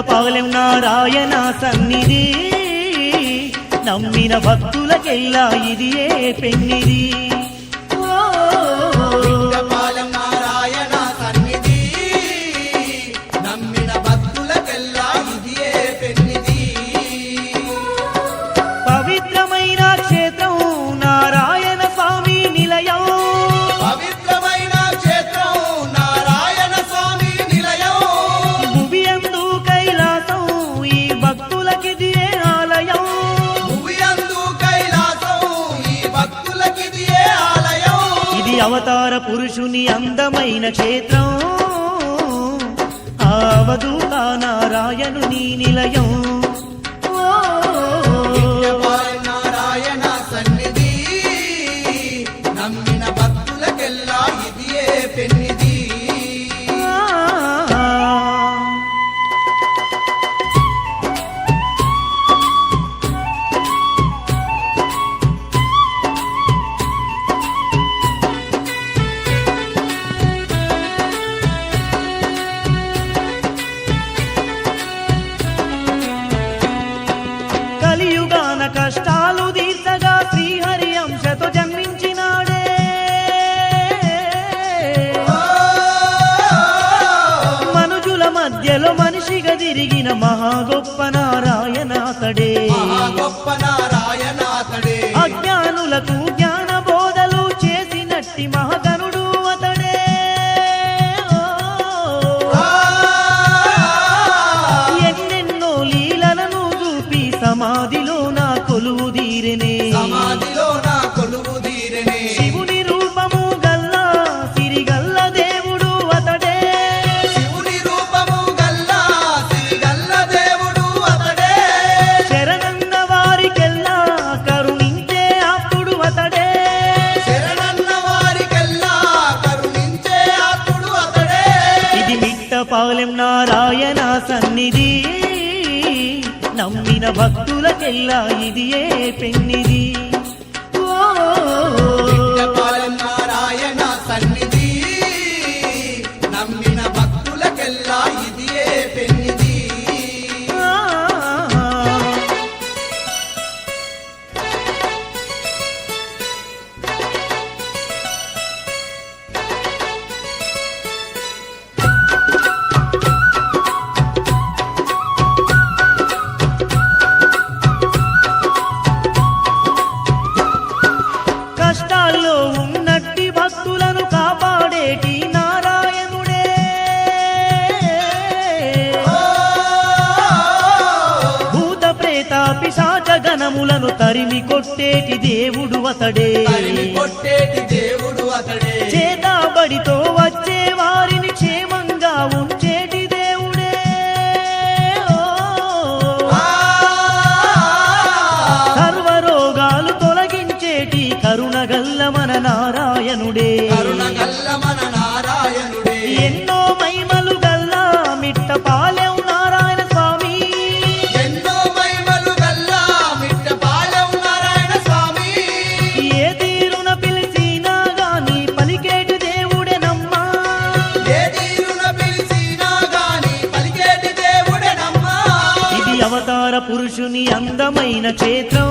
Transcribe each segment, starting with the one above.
పూట నారాయణ సన్నిధి. నమ్మిన భక్తులకెల్లా ఏ పెన్నిది అవతార పురుషుని అందమైన క్షేత్రం. ఆవదూత నారాయణుని నిలయం. జ్ఞానులకు జ్ఞానబోధలు చేసినట్టి మహగా భక్తులకెల్లా ఇదియే పెన్నిది. కొట్టేటి దేవుడు అతడే. కొట్టేటి క్షేత్రం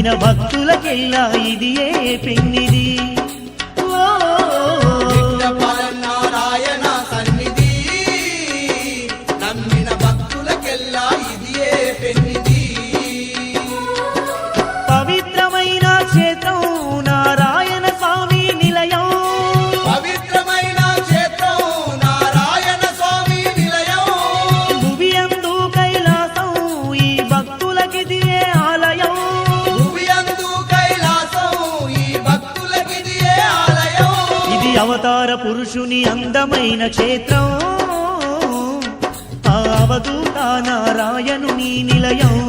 నమ్మిన భక్తులకెల్లా ఇది ఏ పెన్నిది? అద్భుతమైన క్షేత్రం. ఆ అవధూత నారాయణుని నిలయం.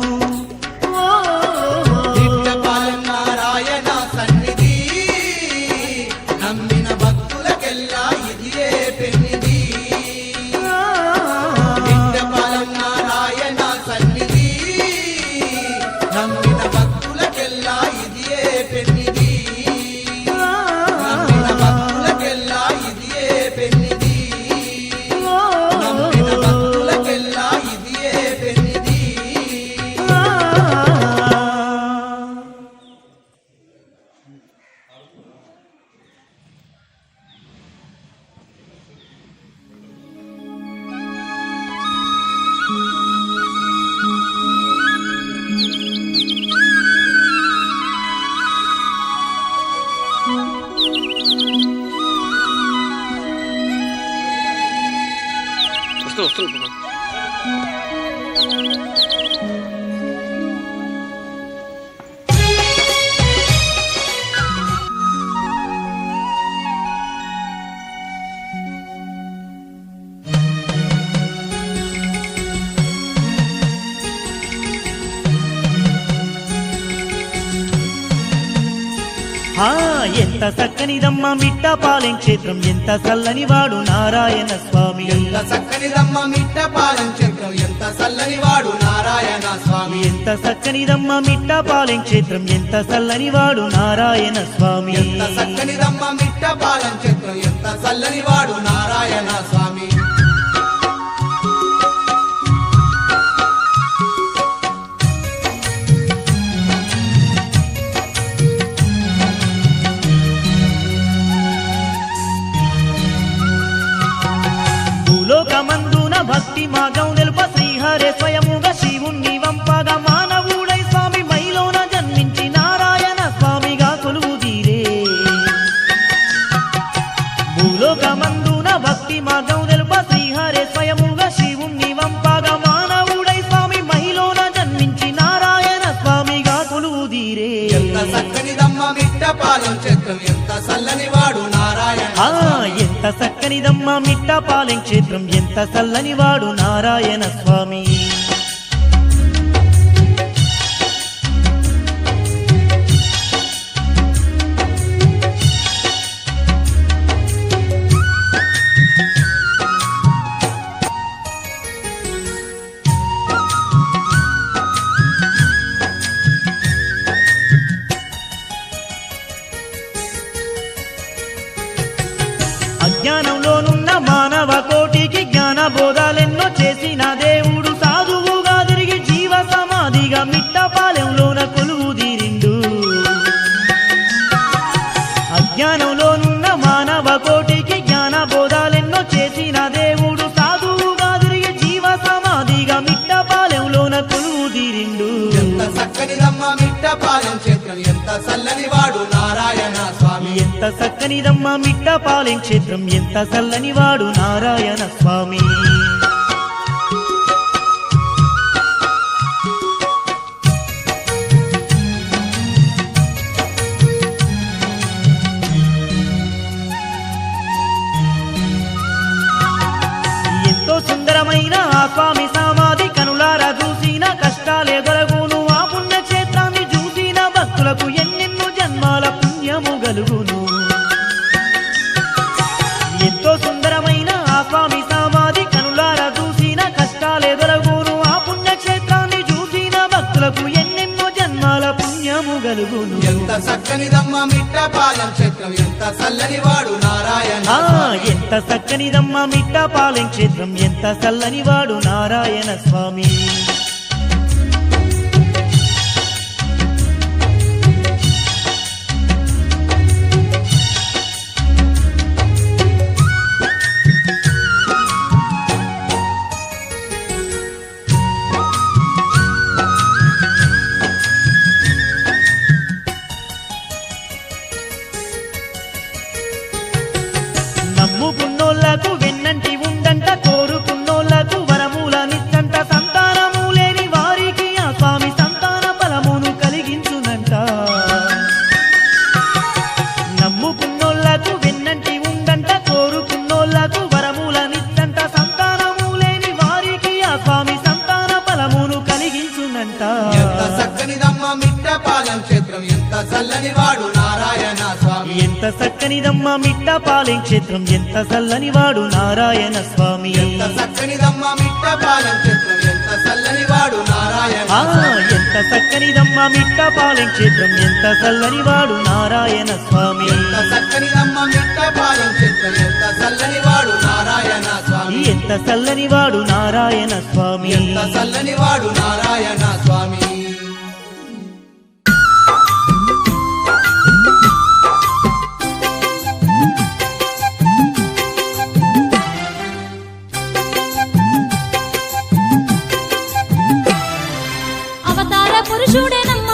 Apóstol, estás ఆ ఎంత చక్కనిదమ్మ మిట్టపాలెం క్షేత్రం. ఎంత చల్లని వాడు నారాయణ స్వామి. ఎంత చక్కనిదమ్మ మిట్టపాలెం చక్రం ఎంత చల్లని వాడు నారాయణ స్వామి. ఎంత చక్కనిదమ్మ మిట్టపాలెం క్షేత్రం. ఎంత చల్లని వాడు నారాయణ స్వామి. ఎంత చక్కనిదమ్మ మిట్టపాలెం చక్రం ఎంత చల్లని వాడు నారాయణ స్వామి. భక్తి మార్గం శ్రీహరే స్వయముగా శివుణ్ణి వంపగా మానవుడై స్వామి మైలోన జన్మించి నారాయణ స్వామిగా కొలువు భూలోకమందున భక్తి మార్గం నిలుప శ్రీహరే స్వయముగా శివుణ్ణి వంపగా మానవుడై స్వామి మహిలోన జన్మించి నారాయణ స్వామిగా కొలువు తీరే. ఎంత సక్కనిదమ్మ మిట్టపాలెం క్షేత్రం. ఎంత చల్లని వాడు నారాయణ స్వామి. మిట్టపాలెం క్షేత్రం ఎంత చల్లని వాడు? నారాయణ స్వామి. ఎంత చక్కనిదమ్మ మిట్టపాలెం క్షేత్రం ఎంత చల్లని వాడు? నారాయణ స్వామి. ఎంతో సుందరమైన ఆ స్వామి కలుగును. ఎంతో సుందరమైన ఆ స్వామి సామాధి కనులార చూసిన కష్టాలెదలగును ఆ పుణ్యక్షేత్రాన్ని చూసిన భక్తులకు ఎన్నెన్నో జన్మాల పుణ్యము కలుగును. ఎంత చక్కనిదమ్మ మిట్టపాలెం క్షేత్రం ఎంత చల్లని వాడు నారాయణ ఎంత మిట్టపాలెం క్షేత్రం ఎంత చల్లని వాడు నారాయణ స్వామి. ఎంత చల్లని వాడు నారాయణ స్వామి. ఎంత చక్కనిదమ్మ మిట్టపాలెం క్షేత్రం ఎంత చల్లని వాడు నారాయణ స్వామి. ఎంత చక్కనిదమ్మ మిట్టపాలెం క్షేత్రం ఎంత చల్లని వాడు నారాయణ. ఎంత చక్కనిదమ్మ మిట్టపాలెం క్షేత్రం ఎంత చల్లని వాడు నారాయణ స్వామి. ఎంత చక్కనిదమ్మ మిట్టపాలెం క్షేత్రం ఎంత చల్లని వాడు నారాయణ స్వామి. ఎంత చల్లని వాడు నారాయణ స్వామి. ఎంత చల్లని వాడు నారాయణ స్వామి. అవతార పురుషుడే నమ్మ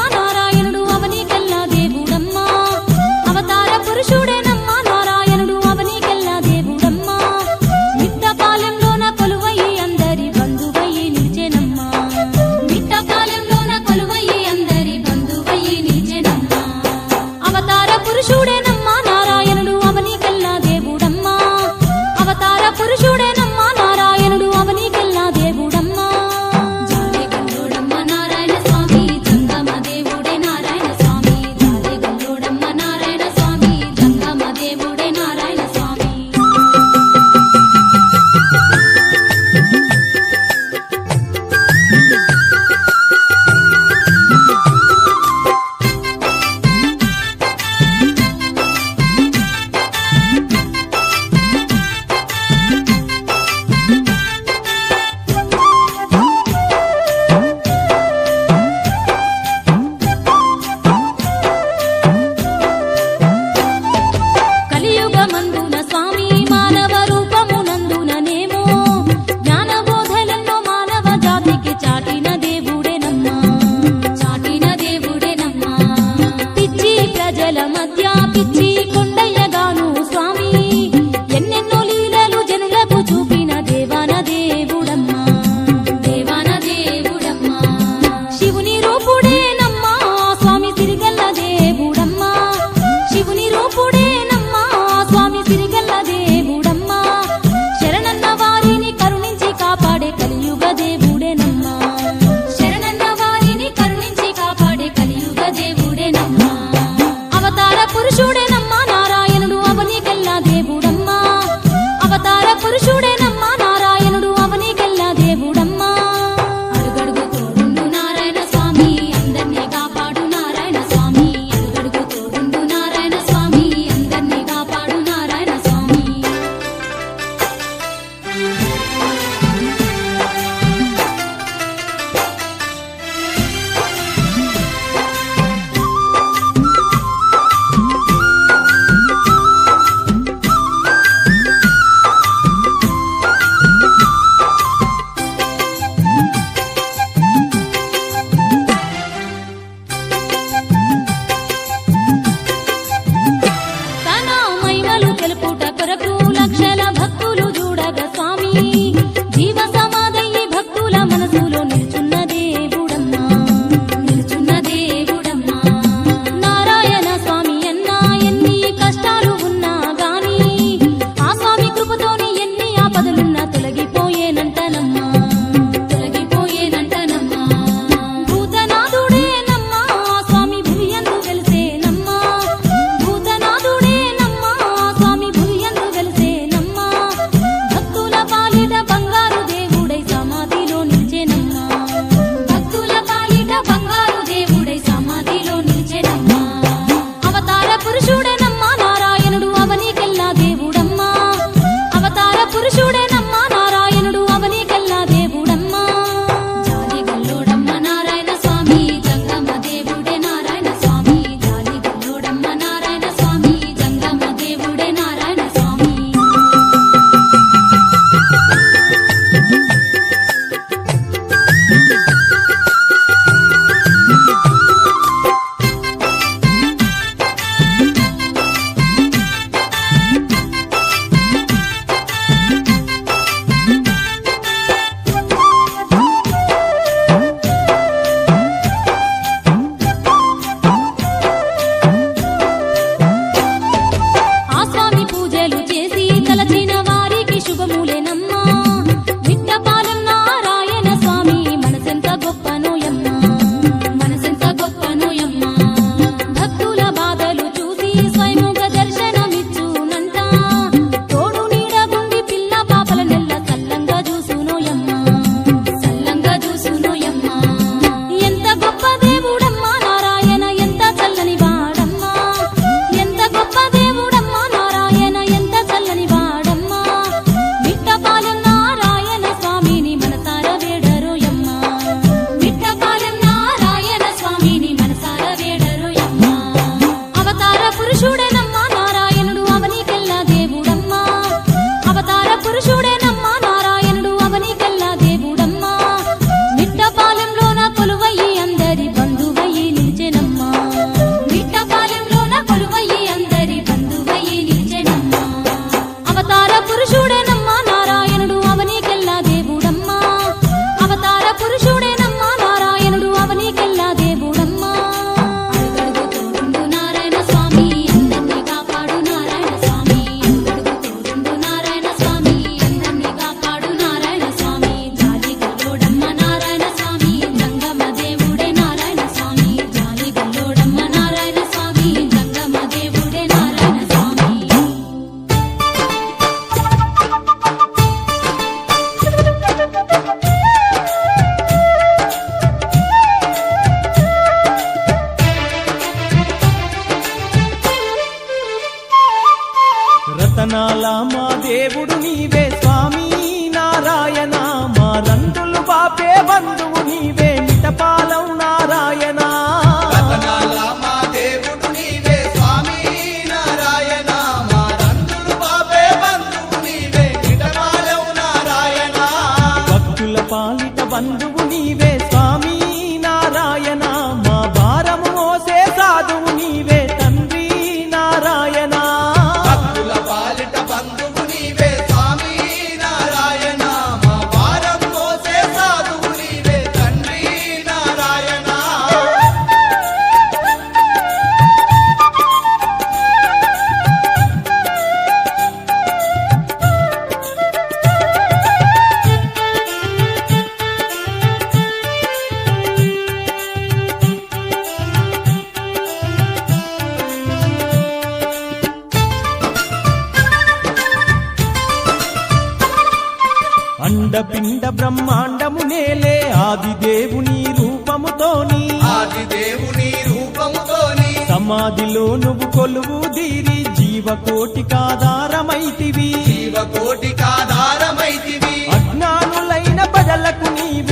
సమాధిలో నువ్వు కొలువు దీరి జీవకోటికాధారమైతివి జీవకోటికాధారమైతివి అజ్ఞానులైన ప్రజలకు నీవు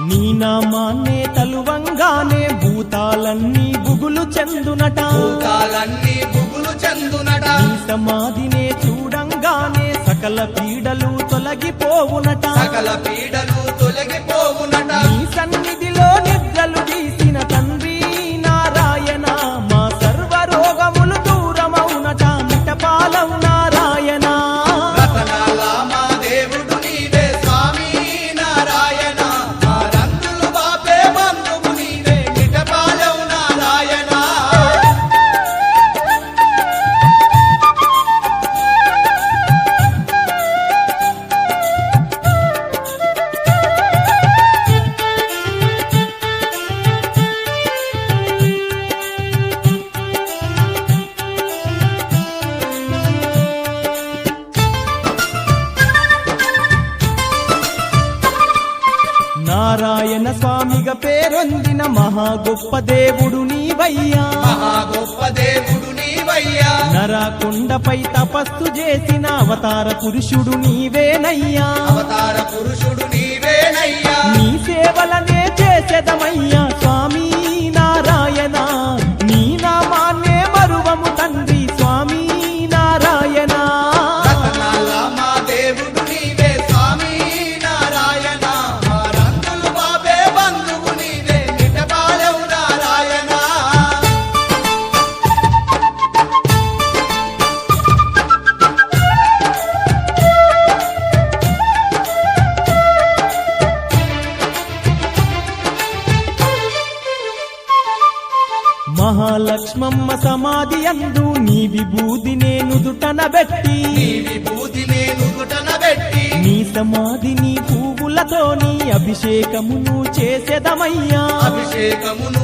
నీ నామాన్నే తలువంగానే భూతాలన్నీ బుగులు చెందునట. భూతాలన్నీ బుగులు చెందునట. సమాధినే చూడంగానే సకల పీడలు తొలగిపోవునట. సకల పీడలు మహా గొప్ప దేవుడు నీవయ్యా. మహా గొప్ప దేవుడు నీవయ్యా. నరకొండపై తపస్సు చేసిన అవతార పురుషుడు నీవేనయ్యా. అవతార పురుషుడు నీవేనయ్యా. నీ సేవలనే చేసేదమయ్యా స్వామి. అభిషేకమును చేసేదమయ్యా. అభిషేకమును